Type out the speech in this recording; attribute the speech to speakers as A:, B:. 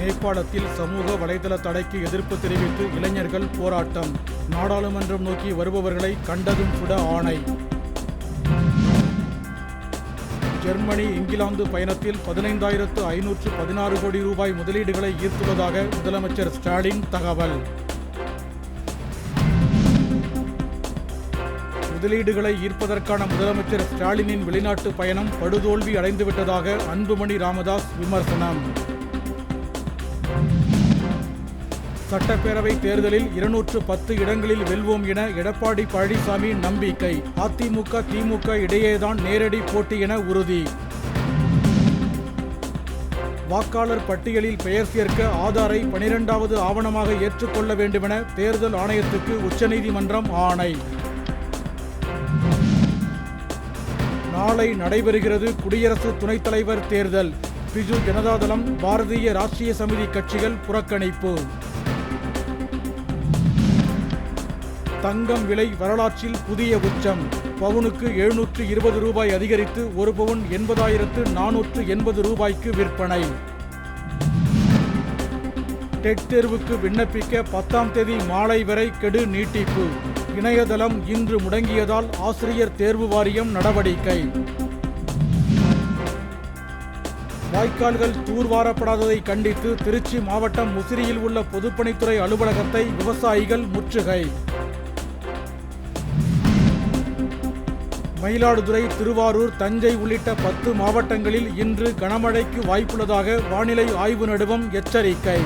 A: நேபாளத்தில் சமூக வலைதள தடைக்கு எதிர்ப்பு தெரிவித்து இளைஞர்கள் போராட்டம். நாடாளுமன்றம் நோக்கி வருபவர்களை கண்டதும் சுட ஆணை. ஜெர்மனி இங்கிலாந்து பயணத்தில் பதினைந்தாயிரத்து ஐநூற்று பதினாறு கோடி ரூபாய் முதலீடுகளை ஈர்த்துள்ளதாக முதலமைச்சர் ஸ்டாலின் தகவல். முதலீடுகளை ஈர்ப்பதற்கான முதலமைச்சர் ஸ்டாலினின் வெளிநாட்டு பயணம் படுதோல்வி அடைந்துவிட்டதாக அன்புமணி ராமதாஸ் விமர்சனம். சட்டப்பேரவை தேர்தலில் இருநூற்று பத்து இடங்களில் வெல்வோம் என எடப்பாடி பழனிசாமி நம்பிக்கை. அதிமுக திமுக இடையேதான் நேரடி போட்டி என உறுதி. வாக்காளர் பட்டியலில் பெயர் சேர்க்க ஆதாரை பனிரெண்டாவது ஆவணமாக ஏற்றுக்கொள்ள வேண்டுமென தேர்தல் ஆணையத்துக்கு உச்சநீதிமன்றம் ஆணை. நாளை நடைபெறுகிறது குடியரசு துணைத் தலைவர் தேர்தல். பிஜு ஜனதாதளம் பாரதிய ராஷ்டிரிய சமிதி கட்சிகள் புறக்கணிப்பு. தங்கம் விலை வரலாற்றில் புதிய உச்சம். பவுனுக்கு எழுநூற்று இருபது ரூபாய் அதிகரித்து ஒரு பவுன் எண்பதாயிரத்து நானூற்று எண்பது ரூபாய்க்கு விற்பனை. டெட் தேர்வுக்கு விண்ணப்பிக்க பத்தாம் தேதி மாலை வரை கெடு நீட்டிப்பு. இணையதளம் இன்று முடங்கியதால் ஆசிரியர் தேர்வு வாரியம் நடவடிக்கை. வாய்க்கால்கள் தூர்வாரப்படாததை கண்டித்து திருச்சி மாவட்டம் முசிறியில் உள்ள பொதுப்பணித்துறை அலுவலகத்தை விவசாயிகள் முற்றுகை. மயிலாடுதுறை திருவாரூர் தஞ்சை உள்ளிட்ட பத்து மாவட்டங்களில் இன்று கனமழைக்கு வாய்ப்புள்ளதாக வானிலை ஆய்வு நடுவம் எச்சரிக்கை.